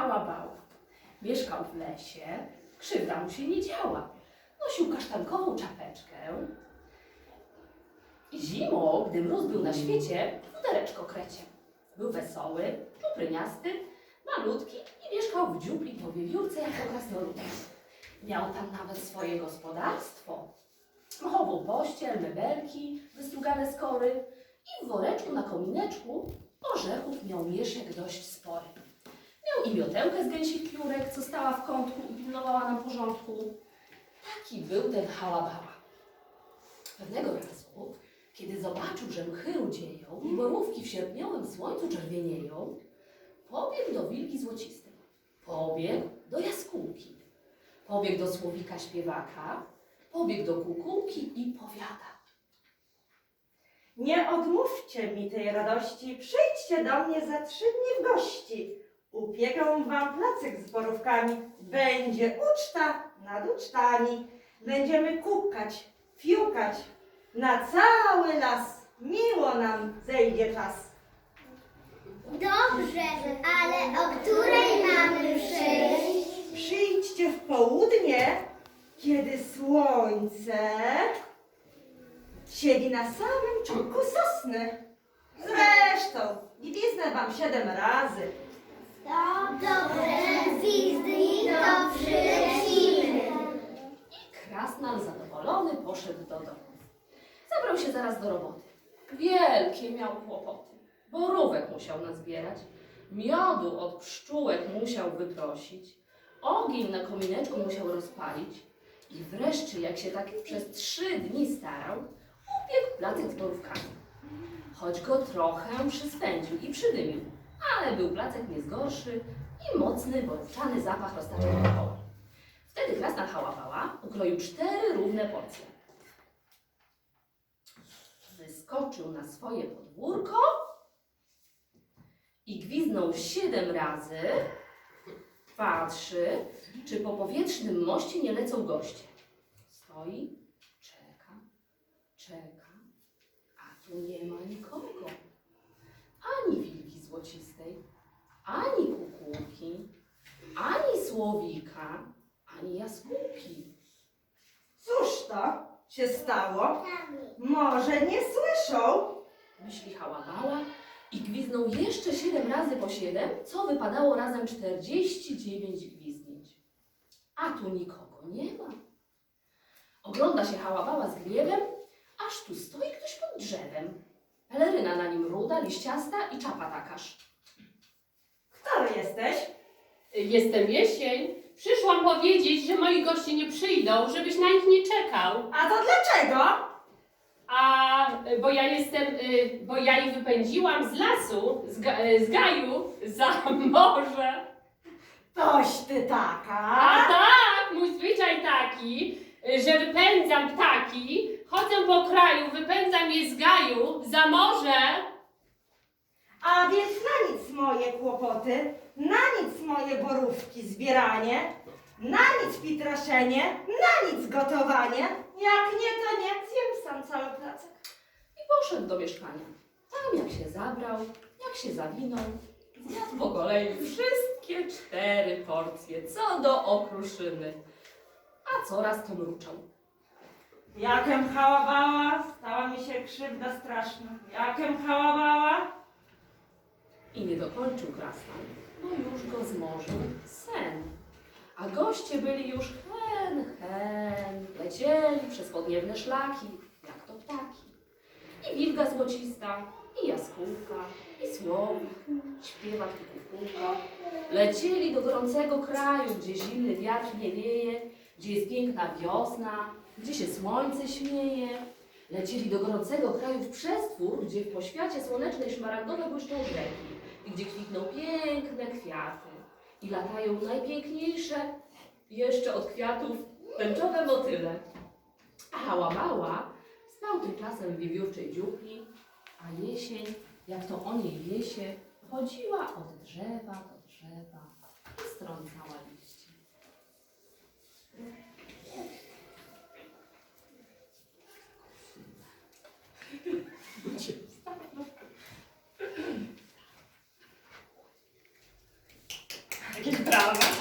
hałabała. Mieszkał w lesie, krzywda mu się nie działa. Nosił kasztankową czapeczkę. I zimą, gdy mróz był na świecie, futereczko krecie. Był wesoły, czupryniasty, malutki i mieszkał w dziupli po wiewiórce jako krasnolud. Miał tam nawet swoje gospodarstwo. Machową pościel, mebelki, wystrugane skory i w woreczku na komineczku orzechów miał mieszek dość spory. I miotełkę z gęsich piórek, co stała w kątku i pilnowała nam porządku. Taki był ten hałabała. Pewnego razu, kiedy zobaczył, że mchy rudzieją i borówki w sierpniowym słońcu czerwienieją, pobiegł do wilki złocistej, pobiegł do jaskółki, pobiegł do słowika śpiewaka, pobiegł do kukułki i powiada. Nie odmówcie mi tej radości, przyjdźcie do mnie za trzy dni w gości. Upiekę wam placek z borówkami, będzie uczta nad ucztami. Będziemy kukać, fiukać na cały las. Miło nam zejdzie czas. Dobrze, ale o której mamy przyjść? Przyjdźcie w południe, kiedy słońce siedzi na samym czubku sosny. Zresztą, gwiznę wam siedem razy. Dobrze, gwizdnij, to przylecimy. I krasnal zadowolony poszedł do domu. Zabrał się zaraz do roboty. Wielkie miał kłopoty. Borówek musiał nazbierać, miodu od pszczółek musiał wyprosić, ogień na komineczku musiał rozpalić i wreszcie, jak się tak przez trzy dni starał, upiekł placek z borówkami. Choć go trochę przyspędził i przydymił, ale był placek nie zgorszy i mocny borówczany zapach roztaczał wokoło. Wtedy krasnal hałapała ukroił cztery równe porcje. Wyskoczył na swoje podwórko i gwiznął siedem razy. Patrzy, czy po powietrznym moście nie lecą goście. Stoi, czeka, czeka, a tu nie ma nikogo. Ani wilki złocistej, ani kukułki, ani słowika, ani jaskółki. Cóż to się stało? Może nie słyszą? Myśli hałabała i gwiznął jeszcze siedem razy po siedem, co wypadało razem 49 gwizdnięć. A tu nikogo nie ma. Ogląda się hałabała z gniewem, aż tu stoi ktoś pod drzewem. Peleryna na nim ruda, liściasta i czapa takaż. Kto jesteś? Jestem jesień. Przyszłam powiedzieć, że moi goście nie przyjdą, żebyś na nich nie czekał. A to dlaczego? A bo ja jestem, y, bo ja ich wypędziłam z lasu, z, ga, y, z gaju, za morze. Toś ty A taka. tak, mój zwyczaj taki, y, że wypędzam ptaki, chodzę po kraju, wypędzam je z gaju, za morze. A więc na nic moje kłopoty, na nic moje borówki zbieranie, na nic pitraszenie, na nic gotowanie. Jak nie, to nie zjem sam cały placek. I poszedł do mieszkania. Tam jak się zabrał, jak się zawinął, zjadł po kolei wszystkie cztery porcje, co do okruszyny. A coraz to mruczał. Jakem hałabała, stała mi się krzywda straszna. Jakem hałabała, I nie dokończył krasnal, już go zmorzył sen. A goście byli już hen, hen, lecieli przez podniebne szlaki, jak to ptaki. I wilga złocista, i jaskółka, i słowik, śpiewak i kukułka. Lecieli do gorącego kraju, gdzie zimny wiatr nie wieje, gdzie jest piękna wiosna, gdzie się słońce śmieje. Lecieli do gorącego kraju w przestwór, gdzie w poświacie słonecznej szmaragdowe błyszczą rzeki gdzie kwitną piękne kwiaty i latają najpiękniejsze jeszcze od kwiatów tęczowe motyle. A hałabała spał tymczasem w wiewiórczej dziupli, a jesień, jak to o niej wie się, chodziła od drzewa do drzewa i strącała liście. que brava.